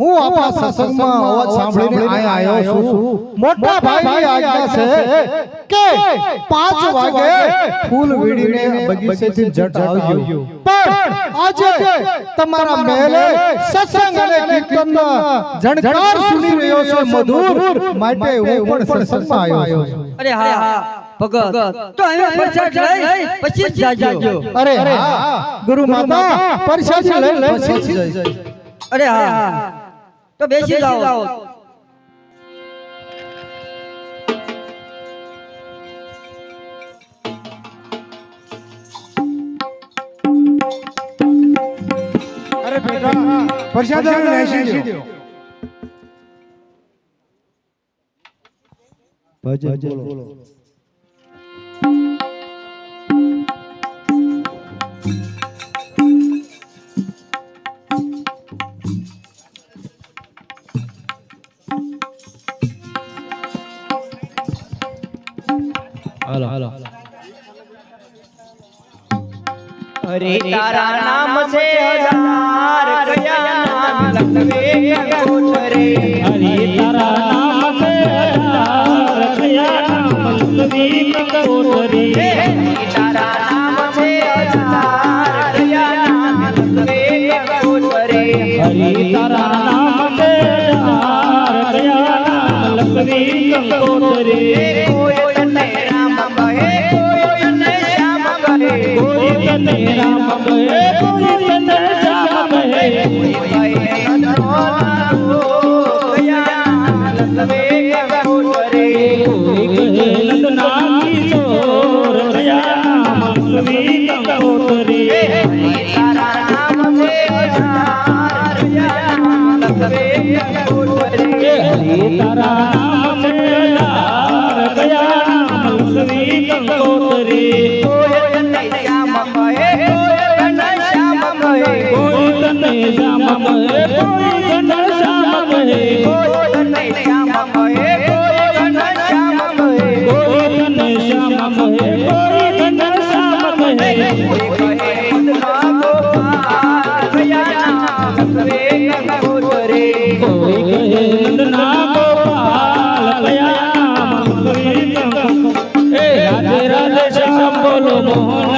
હું આપણા સત્સંગમાં અવાજ સાંભળીને અહીંયા આવ્યો છું મોટા ભાઈની આજ્ઞા છે કે પાંચ વાગે ફૂલ વીડીને બગીચેથી જટ આવજો પણ આજે તમારા મેલે સત્સંગ અને કીર્તનના જણકાર સુની રહ્યો છે મધુર માટે હું પણ સત્સંગમાં આવ્યો છું અરે હા હા ભગત તો હવે પ્રસાદ લઈ પછી જ જાજો અરે હા ગુરુ માતા પરસાદી લઈ પછી જ. અરે હા. તો બેસી જાઓ. અરે બેટા પ્રસાદ બેસી દો. ભજન બોલો. અરે તારા નામ છે હજાર કયા નામ લખવે मेरा मगर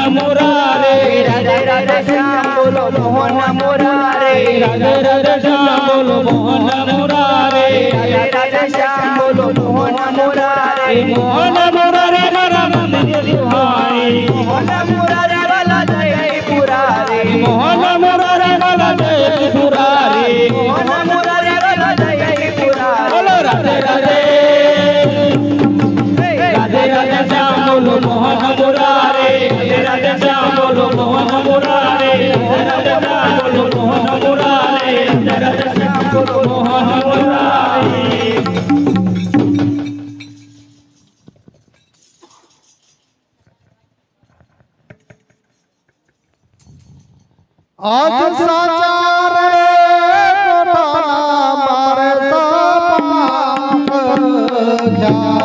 মুরারে রাধে রাধে শ্যাম বলো মোহন মুরারে রাধে রাধে শ্যাম বলো মোহন মুরারে রাধে রাধে শ্যাম বলো মোহন মুরারে মোহন মুরারে নরম মন্দির সুহাই মোহন মুরারে বালা জয় পুরারে মোহন মুরারে বালা জয় পুরারে মোহন মুরারে বালা জয় পুরারে বলো রাধে রাধে রাধে রাধে শ্যাম বলো মোহন মুরারে Yeah.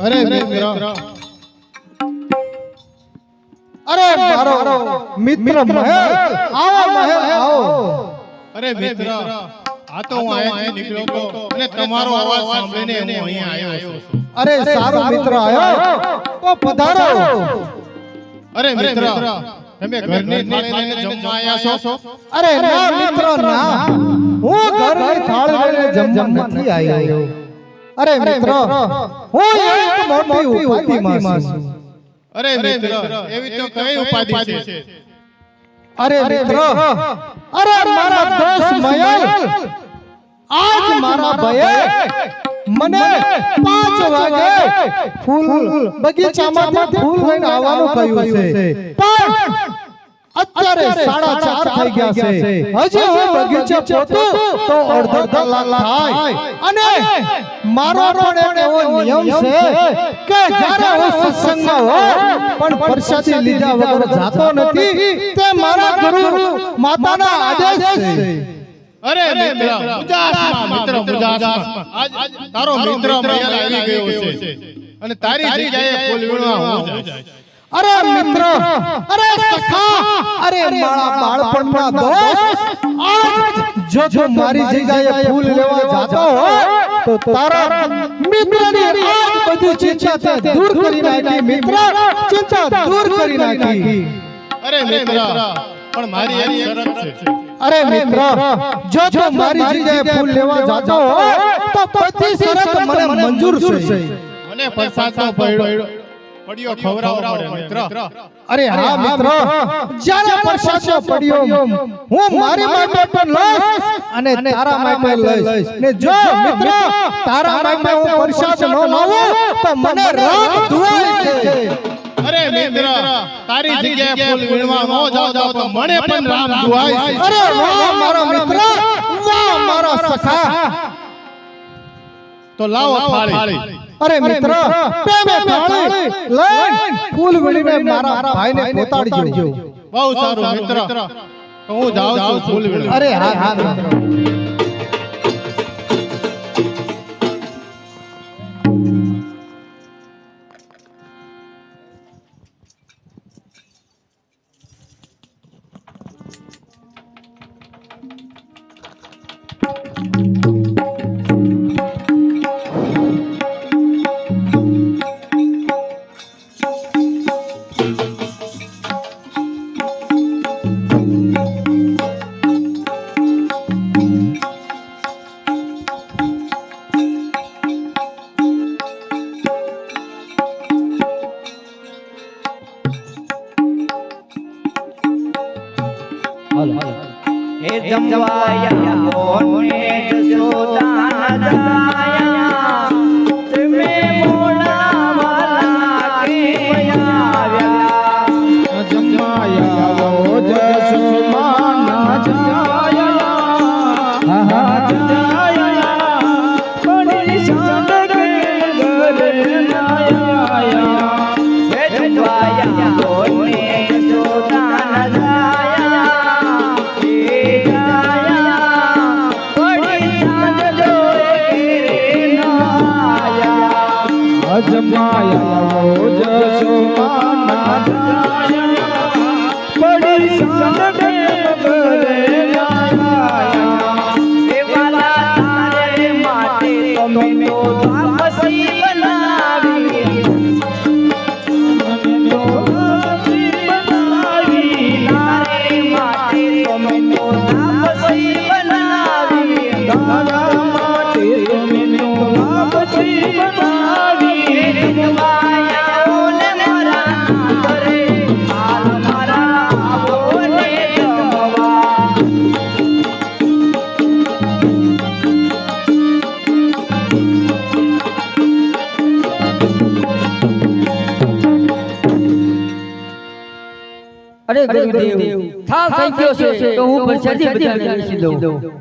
અરે મિત્ર અરે મારો મિત્ર મહેલ આવો મહેલ આવો અરે મિત્ર આ તો હું અહીંયા નીકળ્યો હતો અને તમારો અવાજ સાંભળીને હું અહીંયા આવ્યો છું. અરે સારો મિત્ર આવ્યો. તો પધારો. અરે મિત્ર તમે ઘરની થાળી લઈને જમવા આવ્યા છો? અરે ના મિત્ર ના. હું ઘરની થાળી લઈને જમવા નથી આવ્યો. અરે મિત્ર. હું એક મોટી ઉપાધિમાં છું. અરે મિત્ર. એવી તો કઈ ઉપાધિ છે? અરે મિત્ર. અરે મારા દોસ્ત મયલ. આજ મારા ભયે મને પાંચ વાગે ફૂલ બગીચામાં ફૂલ લઈને આવવાનું કહ્યું છે. પણ અત્યારે સાડા ચાર થઈ ગયા છે. હજી હું બગીચે પહોંચો તો અડધો કલાક થાય. અને મારો પણ એક એવો નિયમ છે કે જ્યારે હું સત્સંગમાં હોઉં પણ પ્રસાદી લીધા વગર જાતો નથી તે મારા ગુરુ માતાના આદેશ છે. અરે મિત્ર મિત્ર મુજાસમાં આજ તારો મિત્ર મયલ આવી ગયો છે. અને તારી જગ્યાએ ફૂલ વીણવા હું જાય અરે મિત્ર અરે સખા અરે મારા બાળપણના દોસ્ત આજ જો જો મારી જગ્યાએ ફૂલ લેવા જાતો હો તો તારા મિત્રની આજ બધી ચિંતા તે દૂર કરી નાખી મિત્ર. ચિંતા દૂર કરી નાખી. અરે મિત્ર. પણ મારી એક શરત છે. અરે મિત્ર જો તું મારી જગ્યાએ ફૂલ લેવા જાતો હો તો બધી શરત મને મંજૂર છે મને પ્રસાદનો પડ્યો. પડ્યો ખવરાવો પડે મિત્ર. અરે હા મિત્ર. જ્યારે પ્રસાદ પડ્યો હું મારી માટે પણ લઈશ અને તારા માટે લઈશ. ને જો મિત્ર તારા માટે હું પ્રસાદ ન લાવું તો મને રાત ધુવાય છે. અરે મિત્ર તારી જગ્યાએ ફૂલ વીણવા નો જાવ જાવ તો મને પણ રામ દુહાય અરે વાહ મારો મિત્ર વાહ મારો સખા. તો લાવો થાળી. અરે મિત્ર પ્રેમે થાળી. લઈ ફૂલ વીણીને મારા ભાઈને પોતાડજો બહુ સારું મિત્ર. હું જાઉં છું ફૂલ વીણવા અરે હા હા મિત્ર. હે જમવાયા મોને જસોદા ગુરુદેવ થાવ થઈ ગયો છે તો હું પ્રસાદી બધાને બેસી દઉં.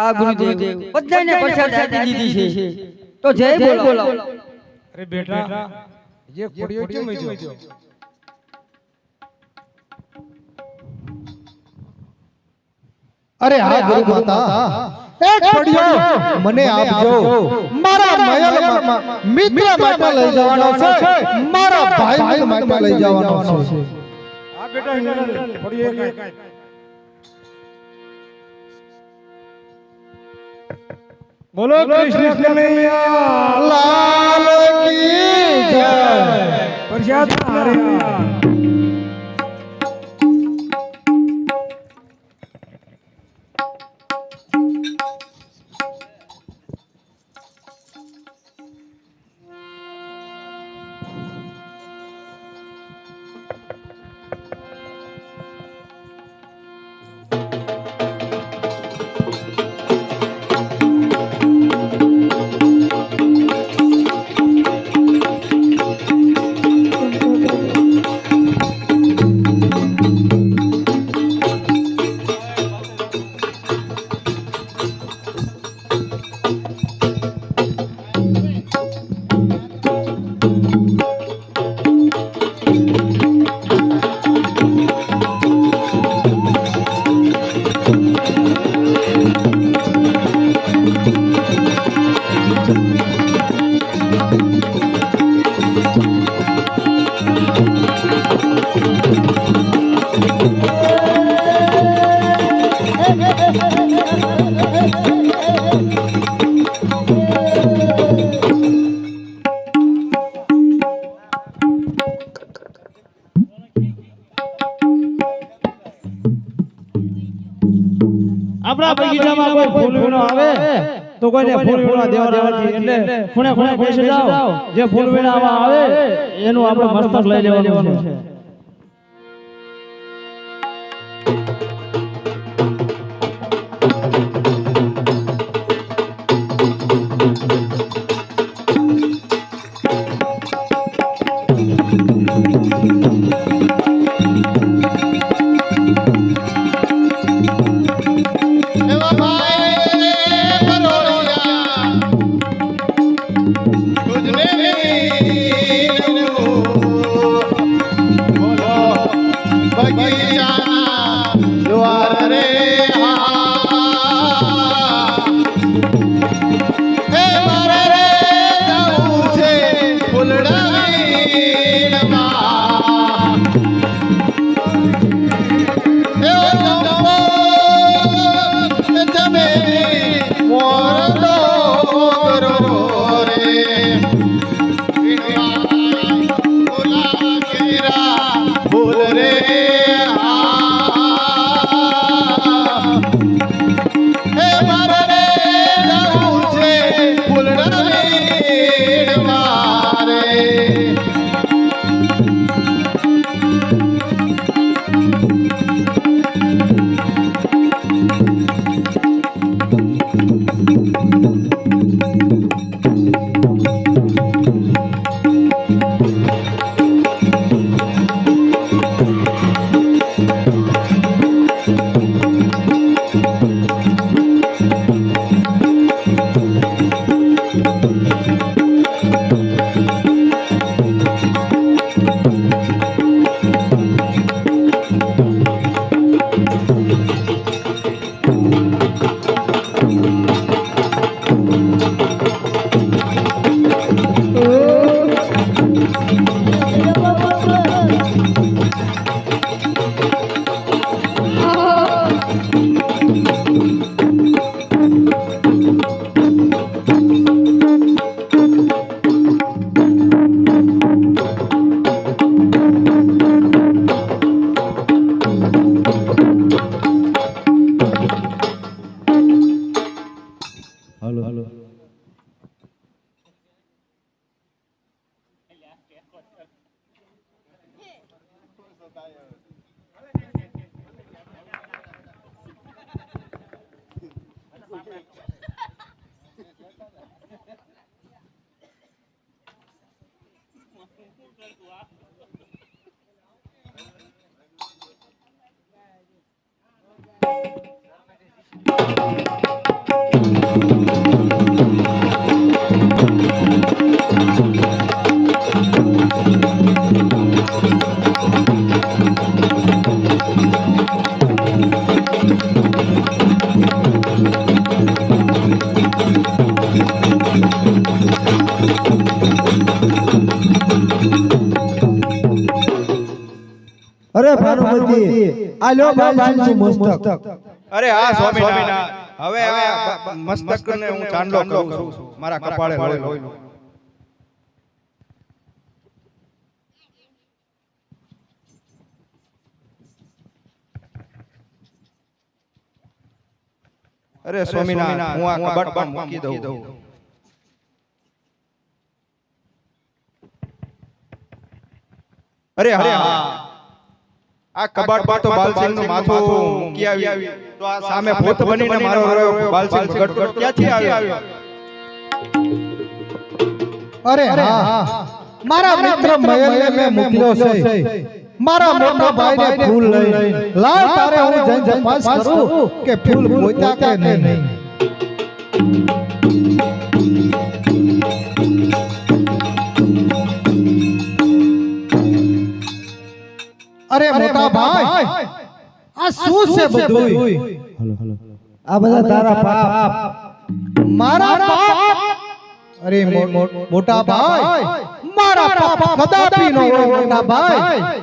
આ ગુરુદેવ બધાને પ્રસાદ આપી દીધી છે. તો જય બોલો અરે બેટા જે પડ્યો કેમ ગયો અરે હા ગુરુ માતા એક પડ્યો મને આપજો. મારા મહેલમાં મિત્ર માટે લઈ જવાનો છે. મારા ભાઈ માટે લઈ જવાનો છે. આ બેટા પડ્યો એક બોલો કૃષ્ણ કનૈયા લાલ કી જય. પ્રસાદ ખૂણે ખૂણે બેસી જાઓ. જે ફૂલ વીણામાં આવે એનું આપણે મસ્તક લઈ લેવાનું છે. આ લ્યો મસ્તક. અરે હા સ્વામિનારાયણ. હવે આ મસ્તક ને હું ચાંદલો કરું છું. મારા કપાળે લોહી અરે સ્વામિનારાયણ હું આ કબાટમાં મૂકી દઉં. અરે હા. આ કબાટમાં તો બાલસિંહનું માથું મૂકી આવી. તો આ સામે ભૂત બનીને મારો રહ્યો બાલસિંહ ભગત. ક્યાંથી આવ્યો? અરે હા. મારા મિત્ર મયલને મે મોકલ્યો છે. મારા મોટા ભાઈને ફૂલ લઈ લાવ તારે હું જઈને તપાસ કરું કે ફૂલ મોત્યા કે નહીં? અરે મોટા ભાઈ આ શું છે બધું? આ બધા તારા પાપ મારા પાપ અરે મોટા ભાઈ મારા પાપ કદાપી ન હોય મોટા ભાઈ.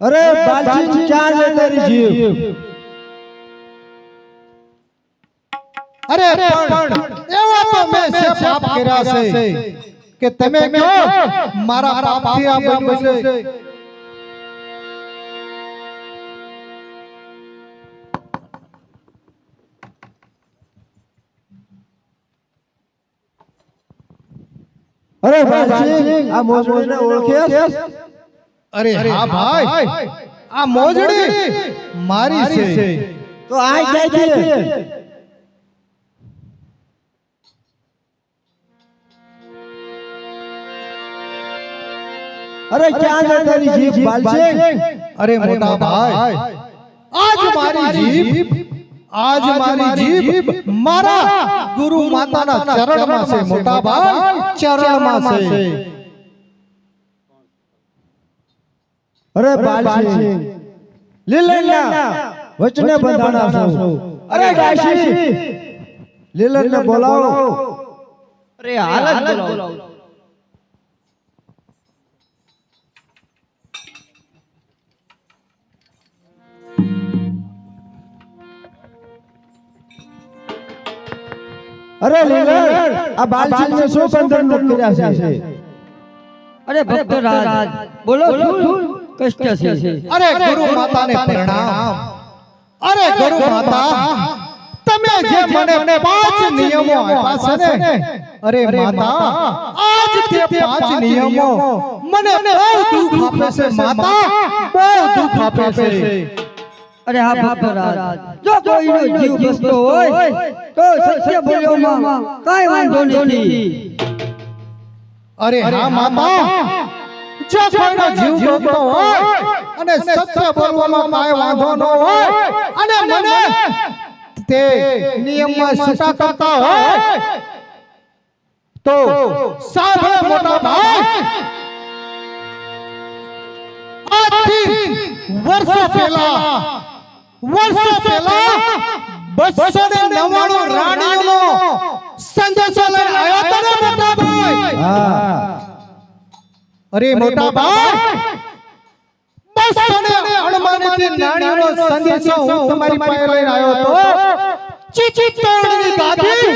અરે બાલજી ચાર તારી જીવ. અરે પણ એવા તો મેં છે પાપ કર્યા છે કે તમે કહો મારા પાપથી આ બન્યું છે. અરે ભાઈ આ મોજડીને ઓળખે અરે હા ભાઈ આ મોજડી મારી છે. તો આ જાય છે? અરે ક્યાં છે તારી જીભ બાલજી અરે મોટા ભાઈ આજ મારી જીભ આજ મારી જીભ મારા ગુરુ માતાના ચરણમાં છે મોટા ભાઈ ચરણમાં છે અરે બાલજી લીલનના વચને બંધાણા છો અરે કાશી લીલનને બોલાવો અરે હાલ જ બોલાવો અરે લીલણ આ બાલજીને શું બંધન કર્યા છે? અરે ભક્તરાજ બોલો શું કષ્ટ છે? અરે ગુરુ માતાને પ્રણામ. અરે ગુરુ માતા તમે જે મને પાંચ નિયમો આપ્યા છે ને અરે માતા આજ તે પાંચ નિયમો મને બહુ દુઃખ આપે છે માતા બહુ દુઃખ આપે છે. અરે હા બાપરાજ જો કોઈનો જીવ બસતો હોય તો સત્ય બોલ્યોમાં કાઈ વાંધો નથી. અરે હા મામા જો કોઈનો જીવ બસતો હોય અને સત્ય બોલવામાં કાઈ વાંધો ન હોય અને મને તે નિયમમાં છૂટા કરતા હોય તો સાંભળો મોટા ભાઈ આજથી વર્ષો પહેલા વર્ષો પહેલા બસો ને નવ્વાણું રાણીઓનો સંદેશો લઈને આવ્યા હતા ને મોટા ભાઈ હા અરે મોટા ભાઈ બસો ને અણમાનિત નાણીઓનો સંદેશો હું તમારી પાસે લઈને આવ્યો તો ચિત્તોડની ગાદી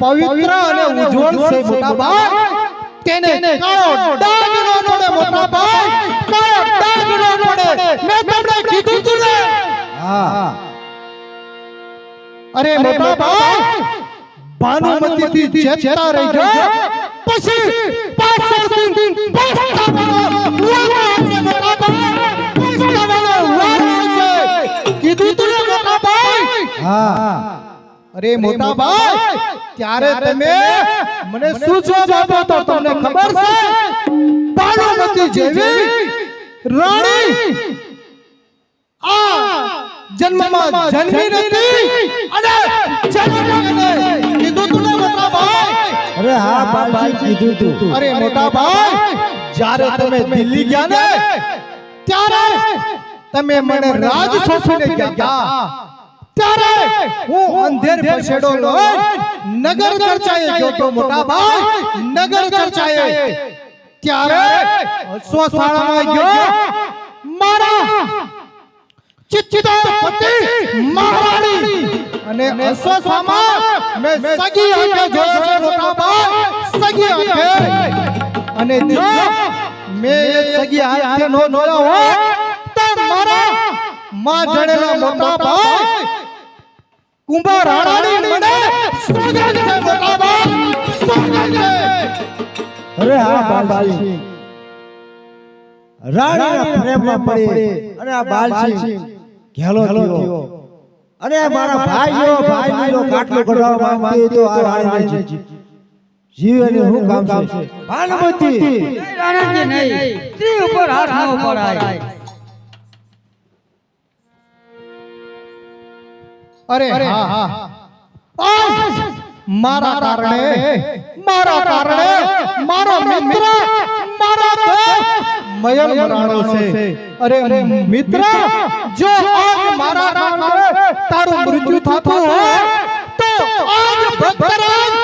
પવિત્ર અને ઉજ્જવળ છે મોટા ભાઈ તેને કાળો ડાઘ ન પડે મોટા ભાઈ કાળો ડાઘ ન પડે મેં તમને કીધું તું ને હા. અરે મોટા ભાઈ ભાનુમતી થી ચેતા રહી ગયો પછી પાછળ વારો આવશે મોટા ભાઈ કીધું તું મોટા ભાઈ? હા. અરે મોટા ભાઈ ત્યારે તમે મને શું જવાબ આપો તો તમને ખબર છે? ભાનુમતી જેવી રાણી આ જન્મમાં જન્મી નથી અને જન્મને કીધું તું ને મોટા ભાઈ. અરે હા બાલજી કીધું તું. અરે મોટા ભાઈ જ્યારે તમે દિલ્હી ગયા ને ત્યારે તમે મને રાજ સોંપીને ગયા. ત્યારે હું અંધેર પછેડો નગર ચર્ચાએ ગયો તો મોટા ભાઈ નગર ચર્ચાએ. ત્યારે સ્વશાળામાં ગયો મારા ચિત્તાપતિ મહારાણી. અને અશ્વસ્થામાં મેં સગી આંખે જોયો છે મોટા ભાઈ સગી આંખે અને જો મેં સગી આંખે નો જોયો હોય તો મારા માં જણેલા મોટા કુંભાર રાણાની મને સોગંદ છે મોટા ભાઈ. છે અરે હા બાલસિંહ. રાણીના પ્રેમમાં પડી. અને આ બાલસિંહ. ઘેલો થયો અને મારા ભાઈઓ ભાઈનો કાટલો કઢાવવા માંગતી તો આ રાણીને જી- જીવનનું હું કામ છે? ભાનુમતી. રાણી નહીં. સ્ત્રી ઉપર હાથ ન પડાય અરે હા હા. આજ મારા કારણે મારા કારણે મારો મિત્ર મારા દોસ્ત મયલ મરાણો છે અરે મિત્ર જો આજ મારા કારણે તારું મૃત્યુ થતું હોય તો આજ ભક્તરાજ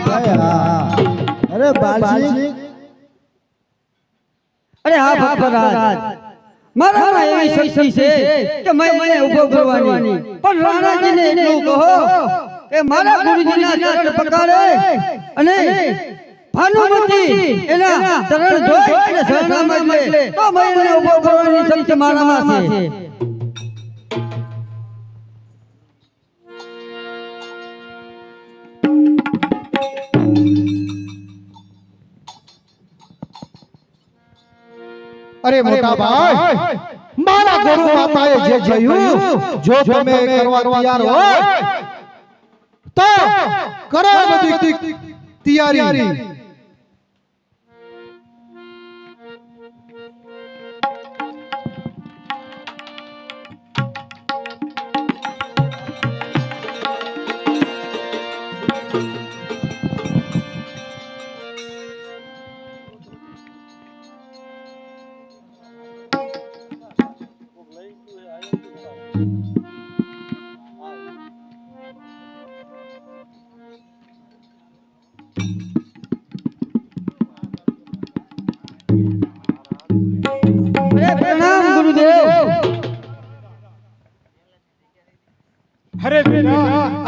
ભાઈ હા અરે બાલસિંહ અરે હા ભક્તરાજ મારામાં એવી શક્તિ છે કે મેં મને ઊભો કરવાની પણ રાણાજીને એટલું કહો કે મારા ગુરુજીના ચરણ પકડે અને ભાનુમતી એના ચરણ જોઈ અને શરણામાં લે તો મેં એને ઊભો કરવાની શક્તિ મારામાં છે અરે મોટા ભાઈ મારા ગુરુ માતાએ જે કહ્યું જો તમે કરવા તૈયાર હોય તો કરો બધી તૈયારી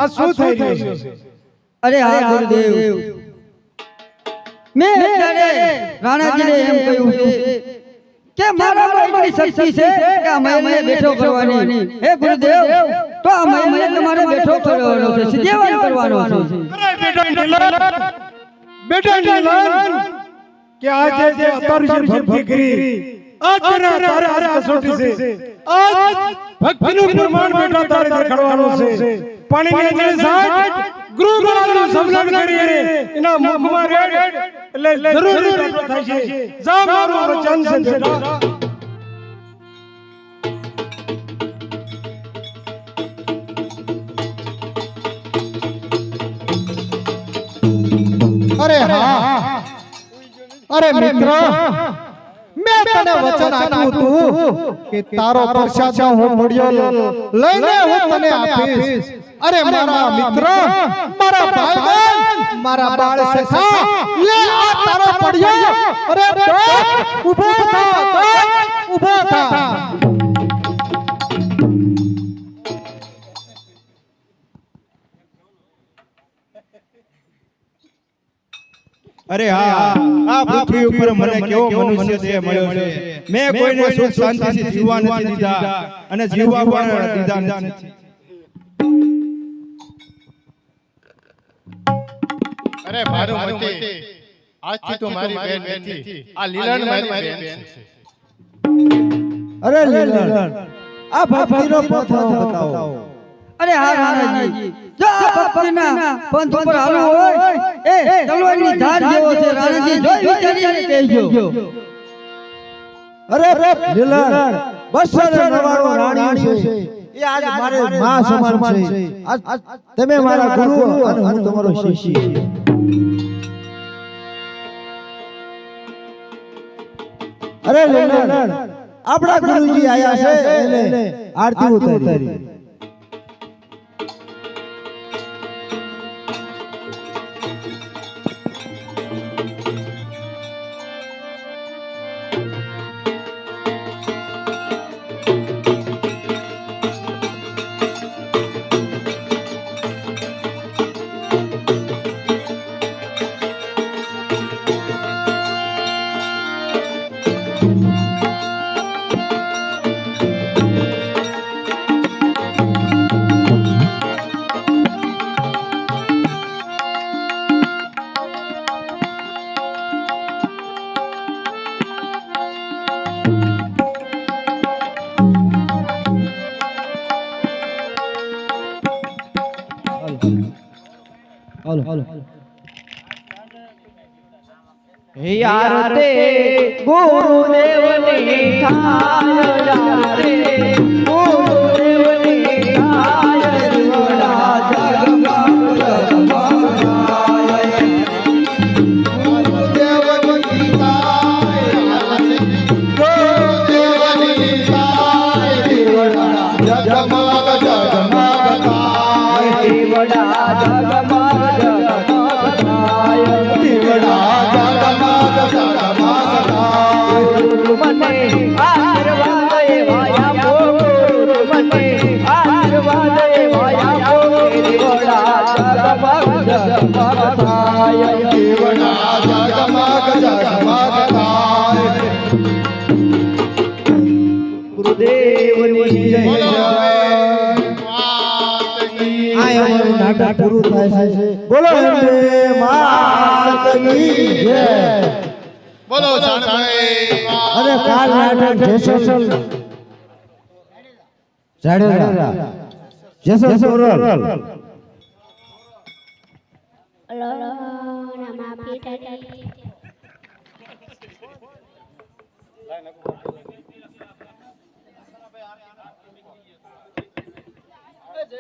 આ શું થઈ રહ્યું છે? અરે હા ગુરુદેવ. મેં અત્યારે રાણાજીને એમ કહ્યું છે કે મારા એટલી શક્તિ છે કે આ મહેલને બેઠો કરવાની. હે ગુરુદેવ? તો આ મહેલને તમારે બેઠો કરવાનો છે. સિદ્ધેવાન કરવાનો છે. બેટા નીલન કે આજે જે અતારુજી ભક્તિ કરી. તારે હારે કસોટી છે. આજ ભક્તિનું પ્રમાણ બેટા તારે દેખાડવાનું છે. પાણીની અંજળી સાથ ગુરુ મહારાજનું સંલગ્ન કરી એના મુખમાં રેડ એટલે જરૂરી પ્રાપ્ત થાય છે. જા મારું વચન છે. બેટા અરે હા. અરે મિત્ર. મેં તને વચન આપ્યું હતું કે તારો પ્રસાદ હું મળ્યો લઈને હું તને આપીશ. અરે મારા મિત્ર મારા ભાઈ મારા બાળ સખા લે આ તારો પડ્યો અરે ઊભો થા ઊભો થા. અરે હા આ પૃથ્વી ઉપર મને કેવો મનુષ્ય દેહ મળ્યો છે? મેં કોઈને સુખ શાંતિથી જીવવા નથી દીધા અને જીવવા પણ દીધા નથી. અરે ભાનુમતી આજથી તો મારી બેન નથી. આ લીલણ મારી બેન છે. અરે લીલન આ ભક્તિનો પથ બતાવો. અરે હા રાણાજી જો ભક્તિના પંથ ઉપર હાલવું હોય એ તલવારની ધાર જેવો છે રાણાજી જોઈ વિચારીને કહેજો. અરે લીલન બસો નવાણું રાણી છે. એ આજ મારે માં સમાન છે. આજ તમે મારા ગુરુ અને હું તમારો શિષ્ય અરે લીલન આપણા ગુરુજી આયા છે. એને આરતી ઉતારી. યાર તે ગુરુદેવની યાર મને આશીર્વાદ એવાયા બોલ મને આશીર્વાદ એવાયા બોલ જીવડા જગમાં જગમાં થાય. ગુરુદેવની જય આ અમારું નાટક પૂરું થાય છે. બોલો. માતની જય. બોલો અરે કાલ નાટક જેસલ જાડેજા. જેસલ તોરલ